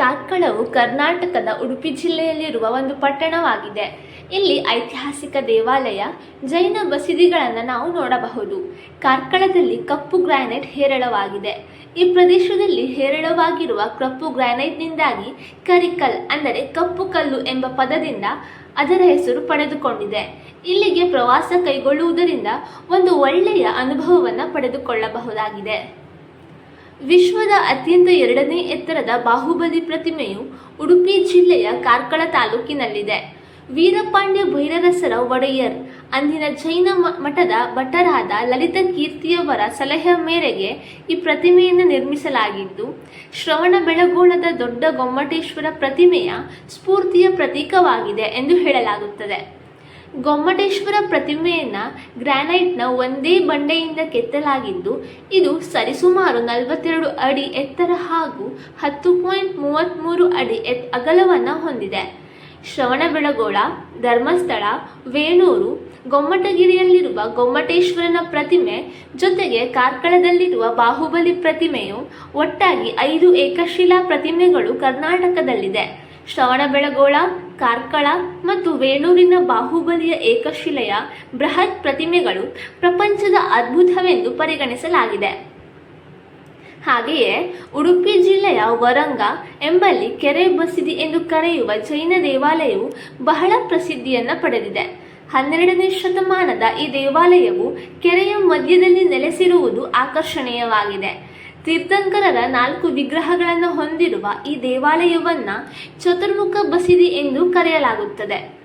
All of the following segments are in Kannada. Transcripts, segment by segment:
ಕಾರ್ಕಳವು ಕರ್ನಾಟಕದ ಉಡುಪಿ ಜಿಲ್ಲೆಯಲ್ಲಿರುವ ಒಂದು ಪಟ್ಟಣವಾಗಿದೆ. ಇಲ್ಲಿ ಐತಿಹಾಸಿಕ ದೇವಾಲಯ, ಜೈನ ಬಸದಿಗಳನ್ನು ನಾವು ನೋಡಬಹುದು. ಕಾರ್ಕಳದಲ್ಲಿ ಕಪ್ಪು ಗ್ರಾನೈಟ್ ಹೇರಳವಾಗಿದೆ. ಈ ಪ್ರದೇಶದಲ್ಲಿ ಹೇರಳವಾಗಿರುವ ಕಪ್ಪು ಗ್ರಾನೈಟ್ನಿಂದಾಗಿ ಕರಿಕಲ್ ಅಂದರೆ ಕಪ್ಪು ಕಲ್ಲು ಎಂಬ ಪದದಿಂದ ಅದರ ಹೆಸರು ಪಡೆದುಕೊಂಡಿದೆ. ಇಲ್ಲಿಗೆ ಪ್ರವಾಸ ಕೈಗೊಳ್ಳುವುದರಿಂದ ಒಂದು ಒಳ್ಳೆಯ ಅನುಭವವನ್ನು ಪಡೆದುಕೊಳ್ಳಬಹುದಾಗಿದೆ. ವಿಶ್ವದ ಅತ್ಯಂತ ಎರಡನೇ ಎತ್ತರದ ಬಾಹುಬಲಿ ಪ್ರತಿಮೆಯು ಉಡುಪಿ ಜಿಲ್ಲೆಯ ಕಾರ್ಕಳ ತಾಲೂಕಿನಲ್ಲಿದೆ. ವೀರಪಾಂಡ್ಯ ಭೈರರಸರ ಒಡೆಯರ್. ಅಂದಿನ ಜೈನ ಮಠದ ಭಟ್ಟರಾದ ಲಲಿತ ಕೀರ್ತಿಯವರ ಸಲಹೆಯ ಮೇರೆಗೆ ಈ ಪ್ರತಿಮೆಯನ್ನು ನಿರ್ಮಿಸಲಾಗಿದ್ದು, ಶ್ರವಣ ಬೆಳಗೋಳದ ದೊಡ್ಡ ಗೊಮ್ಮಟೇಶ್ವರ ಪ್ರತಿಮೆಯ ಸ್ಫೂರ್ತಿಯ ಪ್ರತೀಕವಾಗಿದೆ ಎಂದು ಹೇಳಲಾಗುತ್ತದೆ. ಗೊಮ್ಮಟೇಶ್ವರ ಪ್ರತಿಮೆಯನ್ನ ಗ್ರಾನೈಟ್ನ ಒಂದೇ ಬಂಡೆಯಿಂದ ಕೆತ್ತಲಾಗಿದ್ದು, ಇದು ಸರಿಸುಮಾರು ನಲವತ್ತೆರಡು ಅಡಿ ಎತ್ತರ ಹಾಗೂ ಹತ್ತು ಪಾಯಿಂಟ್ ಮೂವತ್ತ್ಮೂರು ಅಡಿ ಎತ್ ಅಗಲವನ್ನು ಹೊಂದಿದೆ. ಶ್ರವಣಬೆಳಗೊಳ, ಧರ್ಮಸ್ಥಳ, ವೇಣೂರು, ಗೊಮ್ಮಟಗಿರಿಯಲ್ಲಿರುವ ಗೊಮ್ಮಟೇಶ್ವರನ ಪ್ರತಿಮೆ ಜೊತೆಗೆ ಕಾರ್ಕಳದಲ್ಲಿರುವ ಬಾಹುಬಲಿ ಪ್ರತಿಮೆಯು ಒಟ್ಟಾಗಿ ಐದು ಏಕಶಿಲಾ ಪ್ರತಿಮೆಗಳು ಕರ್ನಾಟಕದಲ್ಲಿದೆ. ಶ್ರವಣಬೆಳಗೊಳ ಕಾರ್ಕಳ ಮತ್ತು ವೇಣೂರಿನ ಬಾಹುಬಲಿಯ ಏಕಶಿಲೆಯ ಬೃಹತ್ ಪ್ರತಿಮೆಗಳು ಪ್ರಪಂಚದ ಅದ್ಭುತವೆಂದು ಪರಿಗಣಿಸಲಾಗಿದೆ. ಹಾಗೆಯೇ ಉಡುಪಿ ಜಿಲ್ಲೆಯ ವರಂಗ ಎಂಬಲ್ಲಿ ಕೆರೆ ಬಸಿದಿ ಎಂದು ಕರೆಯುವ ಜೈನ ದೇವಾಲಯವು ಬಹಳ ಪ್ರಸಿದ್ಧಿಯನ್ನು ಪಡೆದಿದೆ. ಹನ್ನೆರಡನೇ ಶತಮಾನದ ಈ ದೇವಾಲಯವು ಕೆರೆಯ ಮಧ್ಯದಲ್ಲಿ ನೆಲೆಸಿರುವುದು ಆಕರ್ಷಣೀಯವಾಗಿದೆ. ತೀರ್ಥಂಕರರ ನಾಲ್ಕು ವಿಗ್ರಹಗಳನ್ನು ಹೊಂದಿರುವ ಈ ದೇವಾಲಯವನ್ನ ಚತುರ್ಮುಖ ಬಸಿದಿ ಎಂದು ಕರೆಯಲಾಗುತ್ತದೆ.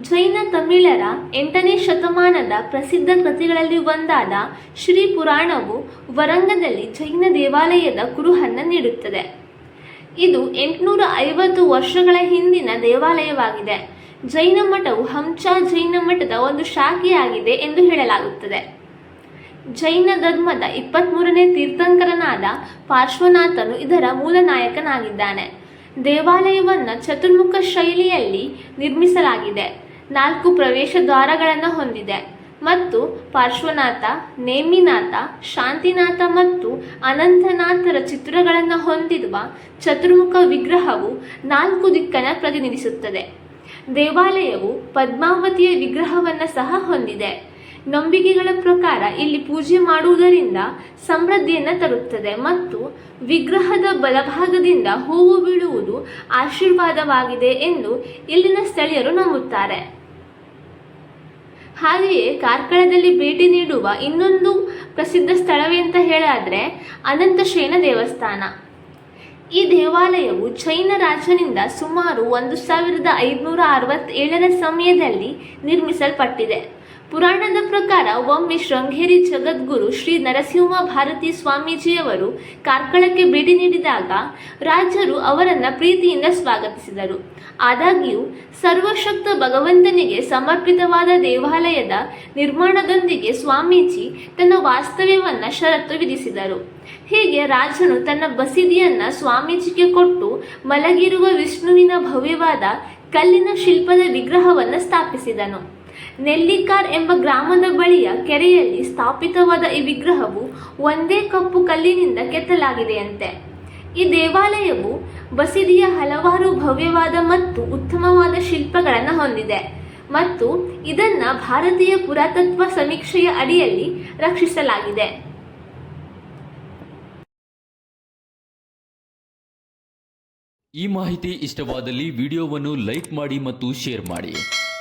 ಜೈನ ತಮಿಳರ ಎಂಟನೇ ಶತಮಾನದ ಪ್ರಸಿದ್ಧ ಕೃತಿಗಳಲ್ಲಿ ಒಂದಾದ ಶ್ರೀ ಪುರಾಣವು ವರಂಗದಲ್ಲಿ ಜೈನ ದೇವಾಲಯದ ಕುರುಹನ್ನ ನೀಡುತ್ತದೆ. ಇದು ಎಂಟುನೂರ ಐವತ್ತು ವರ್ಷಗಳ ಹಿಂದಿನ ದೇವಾಲಯವಾಗಿದೆ. ಜೈನ ಮಠವು ಹಂಚ ಜೈನ ಮಠದ ಒಂದು ಶಾಖೆಯಾಗಿದೆ ಎಂದು ಹೇಳಲಾಗುತ್ತದೆ. ಜೈನ ಧರ್ಮದ ಇಪ್ಪತ್ತ್ಮೂರನೇ ತೀರ್ಥಂಕರನಾದ ಪಾರ್ಶ್ವನಾಥನು ಇದರ ಮೂಲ ನಾಯಕನಾಗಿದ್ದಾನೆ. ದೇವಾಲಯವನ್ನು ಚತುರ್ಮುಖ ಶೈಲಿಯಲ್ಲಿ ನಿರ್ಮಿಸಲಾಗಿದೆ. ನಾಲ್ಕು ಪ್ರವೇಶ ದ್ವಾರಗಳನ್ನು ಹೊಂದಿದೆ. ಮತ್ತು ಪಾರ್ಶ್ವನಾಥ, ನೇಮಿನಾಥ, ಶಾಂತಿನಾಥ ಮತ್ತು ಅನಂತನಾಥರ ಚಿತ್ರಗಳನ್ನು ಹೊಂದಿರುವ ಚತುರ್ಮುಖ ವಿಗ್ರಹವು ನಾಲ್ಕು ದಿಕ್ಕನ್ನು ಪ್ರತಿನಿಧಿಸುತ್ತದೆ. ದೇವಾಲಯವು ಪದ್ಮಾವತಿಯ ವಿಗ್ರಹವನ್ನು ಸಹ ಹೊಂದಿದೆ. ನಂಬಿಕೆಗಳ ಪ್ರಕಾರ ಇಲ್ಲಿ ಪೂಜೆ ಮಾಡುವುದರಿಂದ ಸಮೃದ್ಧಿಯನ್ನು ತರುತ್ತದೆ ಮತ್ತು ವಿಗ್ರಹದ ಬಲಭಾಗದಿಂದ ಹೂವು ಬೀಳುವುದು ಆಶೀರ್ವಾದವಾಗಿದೆ ಎಂದು ಇಲ್ಲಿನ ಸ್ಥಳೀಯರು ನಂಬುತ್ತಾರೆ. ಹಾಗೆಯೇ ಕಾರ್ಕಳದಲ್ಲಿ ಭೇಟಿ ನೀಡುವ ಇನ್ನೊಂದು ಪ್ರಸಿದ್ಧ ಸ್ಥಳವೇ ಅಂತ ಹೇಳಾದ್ರೆ ಅನಂತಶಯನ ದೇವಸ್ಥಾನ. ಈ ದೇವಾಲಯವು ಜೈನ ರಾಜನಿಂದ ಸುಮಾರು ಒಂದು ಸಾವಿರದ ಐದುನೂರ ಅರವತ್ತೇಳರ ಸಮಯದಲ್ಲಿ ನಿರ್ಮಿಸಲ್ಪಟ್ಟಿದೆ. ಪುರಾಣದ ಪ್ರಕಾರ ಒಮ್ಮೆ ಶೃಂಗೇರಿ ಜಗದ್ಗುರು ಶ್ರೀ ನರಸಿಂಹ ಭಾರತಿ ಸ್ವಾಮೀಜಿಯವರು ಕಾರ್ಕಳಕ್ಕೆ ಭೇಟಿ ನೀಡಿದಾಗ ರಾಜರು ಅವರನ್ನು ಪ್ರೀತಿಯಿಂದ ಸ್ವಾಗತಿಸಿದರು. ಆದಾಗ್ಯೂ, ಸರ್ವಶಕ್ತ ಭಗವಂತನಿಗೆ ಸಮರ್ಪಿತವಾದ ದೇವಾಲಯದ ನಿರ್ಮಾಣದೊಂದಿಗೆ ಸ್ವಾಮೀಜಿ ತನ್ನ ವಾಸ್ತವ್ಯವನ್ನು ಷರತ್ತು ವಿಧಿಸಿದರು. ಹೀಗೆ ರಾಜನು ತನ್ನ ಬಸಿದಿಯನ್ನ ಸ್ವಾಮೀಜಿಗೆ ಕೊಟ್ಟು ಮಲಗಿರುವ ವಿಷ್ಣುವಿನ ಭವ್ಯವಾದ ಕಲ್ಲಿನ ಶಿಲ್ಪದ ವಿಗ್ರಹವನ್ನು ಸ್ಥಾಪಿಸಿದನು. ನೆಲ್ಲಿಕಾರ್ ಎಂಬ ಗ್ರಾಮದ ಬಳಿಯ ಕೆರೆಯಲ್ಲಿ ಸ್ಥಾಪಿತವಾದ ಈ ವಿಗ್ರಹವು ಒಂದೇ ಕಪ್ಪು ಕಲ್ಲಿನಿಂದ ಕೆತ್ತಲಾಗಿದೆಯಂತೆ. ಈ ದೇವಾಲಯವು ಬಸಿದಿಯ ಹಲವಾರು ಭವ್ಯವಾದ ಮತ್ತು ಉತ್ತಮವಾದ ಶಿಲ್ಪಗಳನ್ನು ಹೊಂದಿದೆ ಮತ್ತು ಇದನ್ನ ಭಾರತೀಯ ಪುರಾತತ್ವ ಸಮೀಕ್ಷೆಯ ಅಡಿಯಲ್ಲಿ ರಕ್ಷಿಸಲಾಗಿದೆ. ಈ ಮಾಹಿತಿ ಇಷ್ಟವಾದಲ್ಲಿ ವಿಡಿಯೋವನ್ನು ಲೈಕ್ ಮಾಡಿ ಮತ್ತು ಶೇರ್ ಮಾಡಿ.